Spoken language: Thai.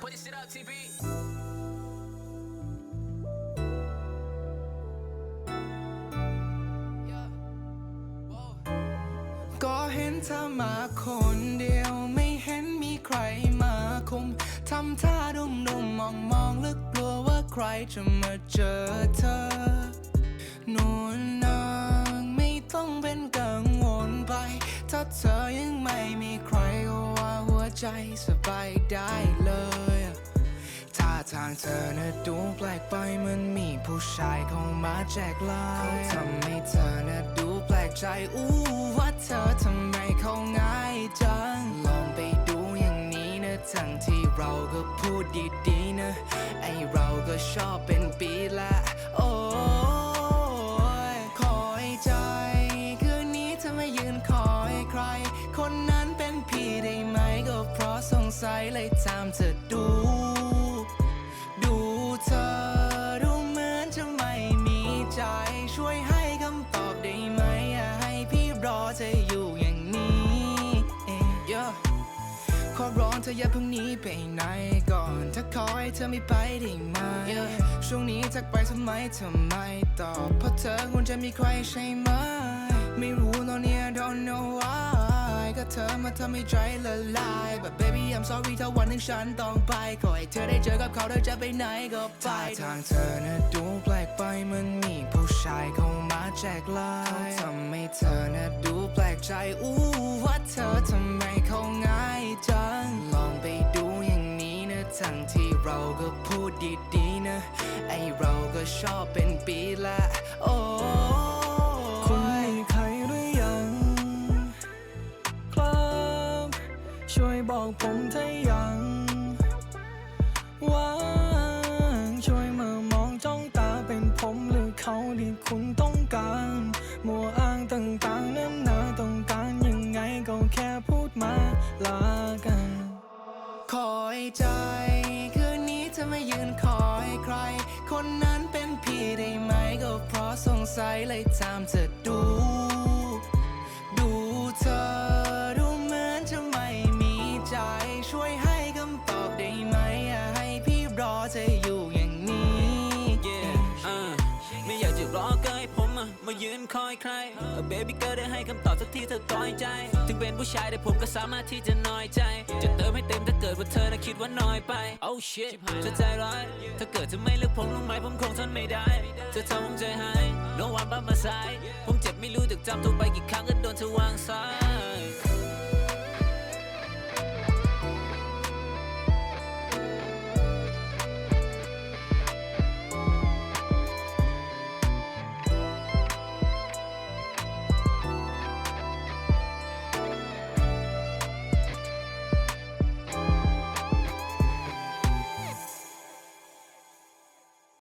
Put this shit out, TP. ก็เห็นเธอมาคนเดียวไม่เห็นมีใครมาคุม ทำท่าดุมดุมมองมองลึกกลัวว่าใครจะมาเจอเธอนู่นนางไม่ต้องเป็นกังวลไป ถ้าเธอยังไม่มีใครก็ว่าหัวใจสบายได้เลยท่าทางเธอน่ะดูแปลกไปเหมือนมีผู้ชายเข้ามาแจกไลน์เขาทำให้เธอน่ะดูแปลกใจอู้ว่าเธอทำไมเขาง่ายจัง เราก็พูดดีๆนะ ไอเราก็ชอบเป็นปีละ โอ้ยคอยใจ คืนนี้เธอไม่ยืนคอยใคร คนนั้นเป็นพี่ได้ไหมก็เพราะสงสัยเลยตามเธอดู ขอร้องเธออย่าเพิ่งหนีไปไหนก่อน ถ้าขอให้เธอไม่ไปได้ไหม ช่วงนี้ทักไปทำไมเธอไม่ตอบเพราะเธอควรจะมีใครใช่ไหม ไม่รู้ตอนนี้ don't know why ก็เธอมาทำให้ใจละลาย but baby I'm sorry ถ้าวันหนึ่งฉันต้องไปขอให้เธอได้เจอกับเขาเธอจะไปไหนก็ไปทางเธอน่ะดูแปลกไปเหมันมีผู้ชายเข้ามาแจกไลน์ทำให้เธอน่ะดูแปลกใจอู้ว่าเธอทำไมเขา เราก็พูดดีๆนะ ไอเราก็ชอบเป็นปีละ โอ้คุณมีใครหรือยัง ครับ ช่วยบอกผมถ้ายังว่างช่วยมามองจ้องตาเป็นผมหรือเขาที่คุณต สงสัยเลยถามเธอดู ยืนคอยใครเบบี้เกิได้ให้คำตอบสักทีเธอก้อยใจ ถึงเป็นผู้ชายแต่ผมก็สามารถที่จะน้อยใจ จะเติมให้เต็มถ้าเกิดว่าเธอน่ะคิดว่าน้อยไป Oh shit เธอใจร้ายถ้าเกิดเธอไม่เลือกผมลงไหมผมคงทนไม่ได้ เธอทำผมใจหาย No one but my side ผมเจ็บไม่รู้จักจำตัวไปกี่ครั้งก็โดนเธอวางสาย